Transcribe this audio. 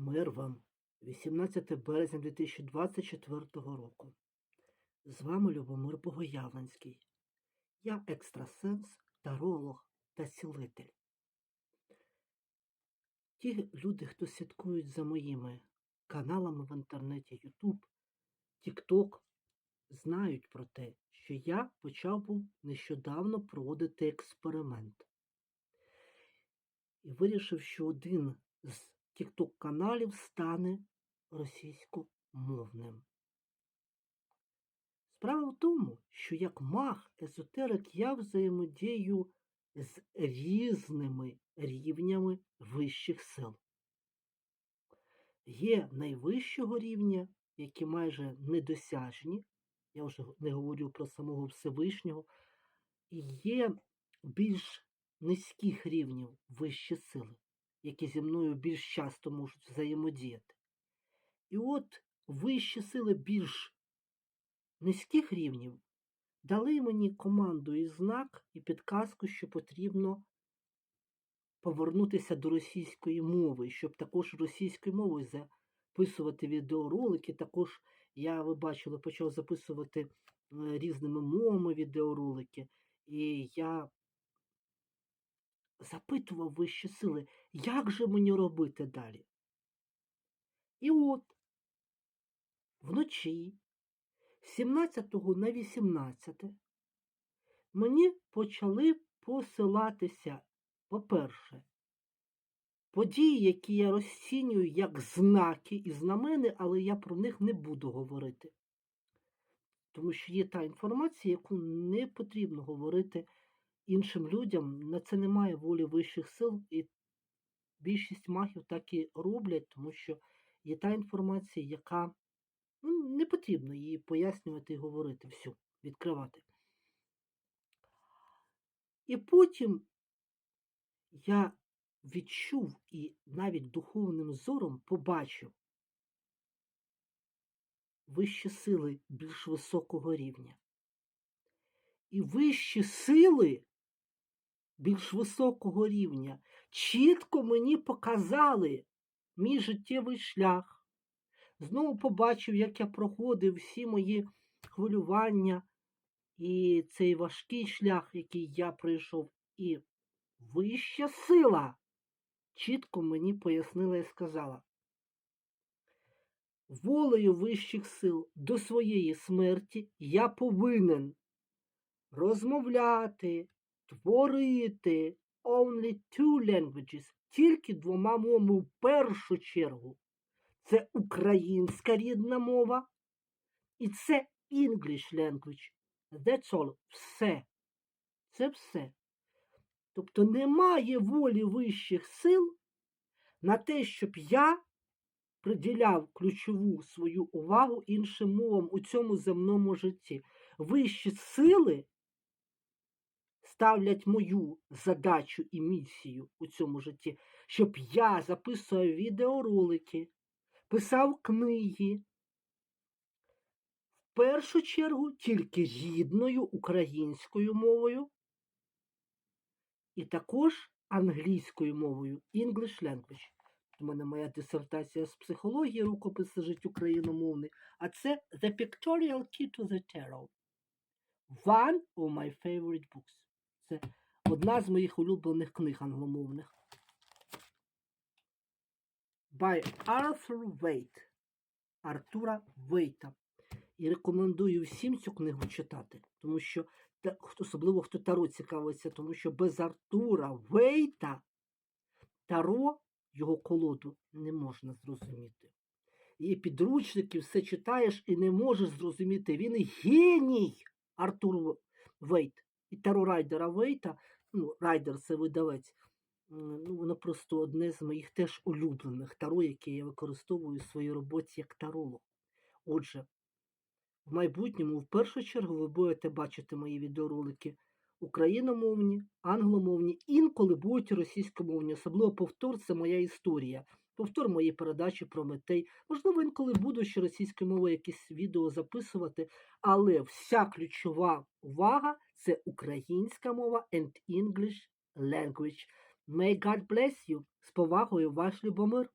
Мир вам, 18 березня 2024 року. З вами Любомир Богоявленський. Я екстрасенс, таролог та цілитель. Ті люди, хто слідкують за моїми каналами в інтернеті YouTube, TikTok, знають про те, що я почав був нещодавно проводити експеримент. І вирішив, що один з TikTok каналів стане російськомовним. Справа в тому, що як маг, езотерик я взаємодію з різними рівнями вищих сил. Є найвищого рівня, які майже недосяжні, я вже не говорю про самого Всевишнього, і є більш низьких рівнів вищі сили, які зі мною більш часто можуть взаємодіяти. І от вищі сили більш низьких рівнів дали мені команду і знак, і підказку, що потрібно повернутися до російської мови, щоб також російською мовою записувати відеоролики. Також я, ви бачили, почав записувати е, різними мовами відеоролики. І я запитував вищі сили, як же мені робити далі? І от вночі, з 17 на 18, мені почали посилатися, по-перше, події, які я розцінюю як знаки і знамени, але я про них не буду говорити. Тому що є та інформація, яку не потрібно говорити іншим людям. На це немає волі вищих сил, і більшість магів так і роблять, тому що є та інформація, яка ну, не потрібно її пояснювати і говорити, всю, відкривати. І потім я відчув і навіть духовним зором побачив вищі сили більш високого рівня. І вищі сили більш високого рівня чітко мені показали мій життєвий шлях. Знову побачив, як я проходив всі мої хвилювання і цей важкий шлях, який я пройшов, і вища сила чітко мені пояснила і сказала. Волею вищих сил до своєї смерті я повинен розмовляти, творити only two languages, тільки двома мовами в першу чергу. Це українська рідна мова, і це English language. That's all. Все. Це все. Тобто немає волі вищих сил на те, щоб я приділяв ключову свою увагу іншим мовам у цьому земному житті. Вищі сили ставлять мою задачу і місію у цьому житті, щоб я записував відеоролики, писав книги. В першу чергу тільки рідною українською мовою і також англійською мовою English language. У мене моя дисертація з психології, рукописи жить україномовний, а це The Pictorial Key to the Tarot. One of my favorite books. Це одна з моїх улюблених книг англомовних. By Arthur Waite. Артура Вейта. І рекомендую всім цю книгу читати, тому що особливо хто Таро цікавиться, тому що без Артура Вейта Таро його колоду не можна зрозуміти. І підручники все читаєш і не можеш зрозуміти. Він геній Артур Вейт. І Таро Райдера Вейта, ну, Райдер це видавець. Ну, воно просто одне з моїх теж улюблених таро, яке я використовую в своїй роботі як таролог. Отже, в майбутньому, в першу чергу, ви будете бачити мої відеоролики україномовні, англомовні, інколи будуть російськомовні, особливо повтор це моя історія. Повтор моєї передачі про метей. Можливо, інколи буду ще російською мовою якісь відео записувати, але вся ключова увага це українська мова and English language. May God bless you. З повагою, ваш Любомир.